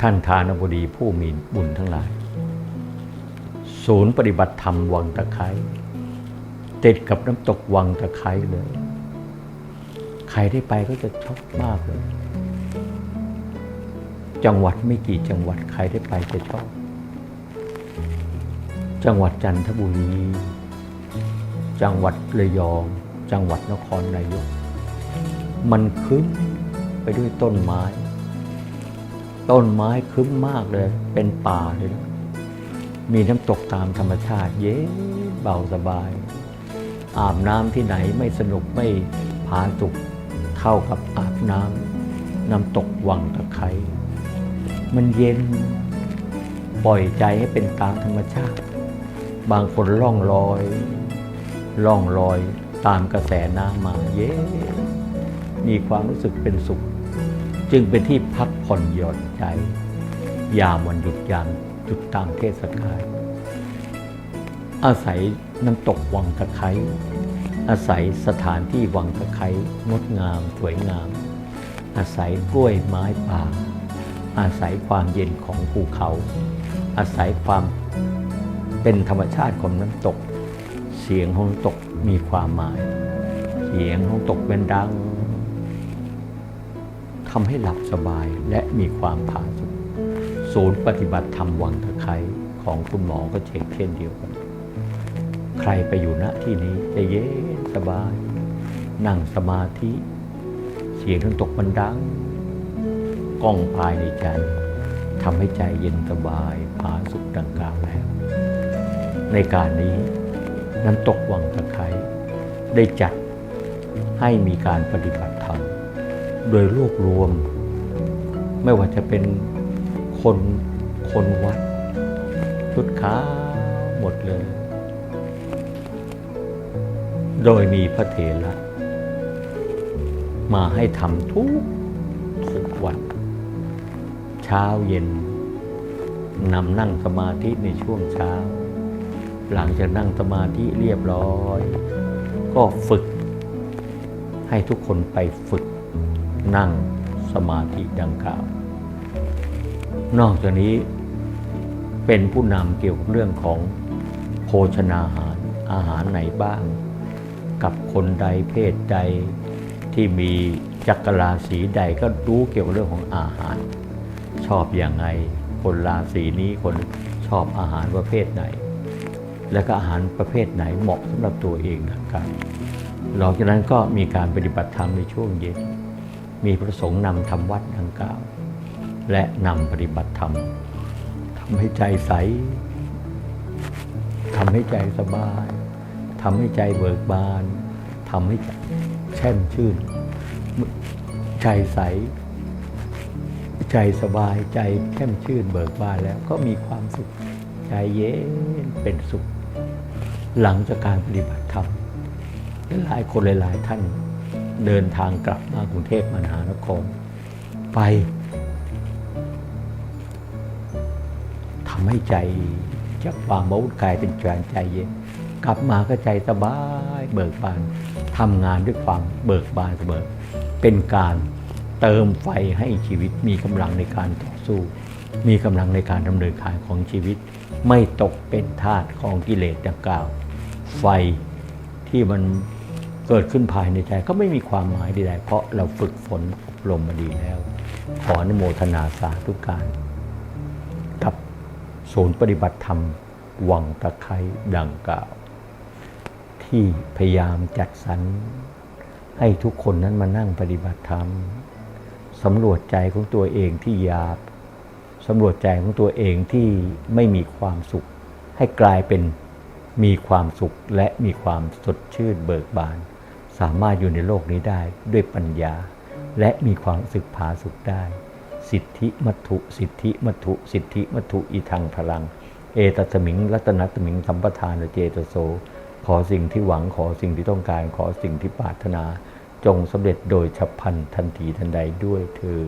ท่านทานบดีผู้มีบุญทั้งหลาย ศูนย์ปฏิบัติธรรมวังตะไคร้ติดกับน้ำตกวังตะไคร้เลย ใครได้ไปก็จะชอบมากเลย จังหวัดไม่กี่จังหวัดใครได้ไปจะชอบ จังหวัดจันทบุรี จังหวัดระยอง จังหวัดนครนายก มันคึ้มไปด้วยต้นไม้ ต้นไม้คึ้มมากเลย เป็นป่าเลยนะมีน้ำตกตามธรรมชาติ เย็นเบาสบาย อาบน้ำที่ไหนไม่สนุกไม่ผาสุกเท่ากับอาบน้ำน้ำตกวังตะไคร้มันเย็นปล่อยใจให้เป็นตามธรรมชาติ บางคนล่องลอยล่องลอยตามกระแสน้ำมาเย็นมีความรู้สึกเป็นสุข จึงเป็นที่พักผ่อนหย่อนใจ ยามวันหยุดยามหยุดตามเทศกาลอาศัยน้ำตกวังตะไคร้อาศัยสถานที่วังตะไคร้งดงาม สวยงาม อาศัยกล้วยไม้ป่า อาศัยความเย็นของภูเขา อาศัยความเป็นธรรมชาติของน้ำตก เสียงของตกมีความหมาย เสียงของตกเป็นดังำให้หลับสบายและมีความผาสุกศูนย์ปฏิบัติธรรมวังตะไคร้ของคุณหมอก็เช่นเช่นเดียวกัน ใครไปอยู่ณที่นี้จะเย็นสบาย นั่งสมาธิ เสียงน้ำตกมันดังก้องภายในใจทำให้ใจเย็นสบายผาสุกดังกล่าวแล้ว ในการนี้น้ำตกวังตะไคร้ได้จัดให้มีการปฏิบัติ โดยรวบรวม ไม่ว่าจะเป็นคนคนวัดชุดขาวหมดเลย โดยมีพระเถระมาให้ทำทุกทุกวัน เช้าเย็นนำนั่งสมาธิในช่วงเช้า หลังจากนั่งสมาธิเรียบร้อย ก็ฝึกให้ทุกคนไปฝึก นั่งสมาธิดังกล่าว นอกจากนี้เป็นผู้นำเกี่ยวกับเรื่องของโภชนาหารอาหารไหนบ้าง กับคนใดเพศใดที่มีจักรราศีใดก็รู้เกี่ยวกับเรื่องของอาหาร ชอบอย่างไงคนราศีนี้คนชอบอาหารประเภทไหน และก็อาหารประเภทไหนเหมาะสำหรับตัวเองนะครับหลังจากนั้นก็มีการปฏิบัติธรรมในช่วงเย็น มีพระสงฆ์นำทำวัดดังกล่าว และนำปฏิบัติธรรมทำให้ใจใสทำให้ใจสบายทำให้ใจเบิกบานทำให้ใจแช่มชื่น ใจใส ใจสบายใจแช่มชื่นเบิกบานแล้วก็มีความสุข ใจเย็นเป็นสุข หลังจากการปฏิบัติธรรมหลายคนหลาย ๆ ท่าน เดินทางกลับมากรุงเทพมหานคร ไปทำให้ใจจากความเบากายเป็นการใจเย็น กลับมาก็ใจสบายเบิกบานทำงานด้วยความเบิกบานเสมอเป็นการเติมไฟให้ชีวิตมีกำลังในการต่อสู้ มีกำลังในการดำเนินการของชีวิต ไม่ตกเป็นทาสของกิเลสดังกล่าว ไฟที่มัน เกิดขึ้นภายในใจก็ไม่มีความหมายใดๆเพราะเราฝึกฝนอบรมมาดีแล้ว ขออนุโมทนาสาธุการ กับศูนย์ปฏิบัติธรรม วังตะไคร้ดังกล่าว ที่พยายามจัดสรรให้ทุกคนนั้นมานั่งปฏิบัติธรรมสำรวจใจของตัวเองที่หยาบสำรวจใจของตัวเองที่ไม่มีความสุข ให้กลายเป็นมีความสุขและมีความสดชื่นเบิกบาน สามารถอยู่ในโลกนี้ได้ด้วยปัญญา และมีความรู้สึกผาสุขได้ สิทธิมัตุสิทธิมัตุสิทธิมัตุอีทางพลัง เอตัสมิงรัตนัตมิงสัมปทานเจตโส ขอสิ่งที่หวังขอสิ่งที่ต้องการขอสิ่งที่ปรารถนา จงสำเร็จโดยฉับพลันทันทีทันใดด้วยเธอ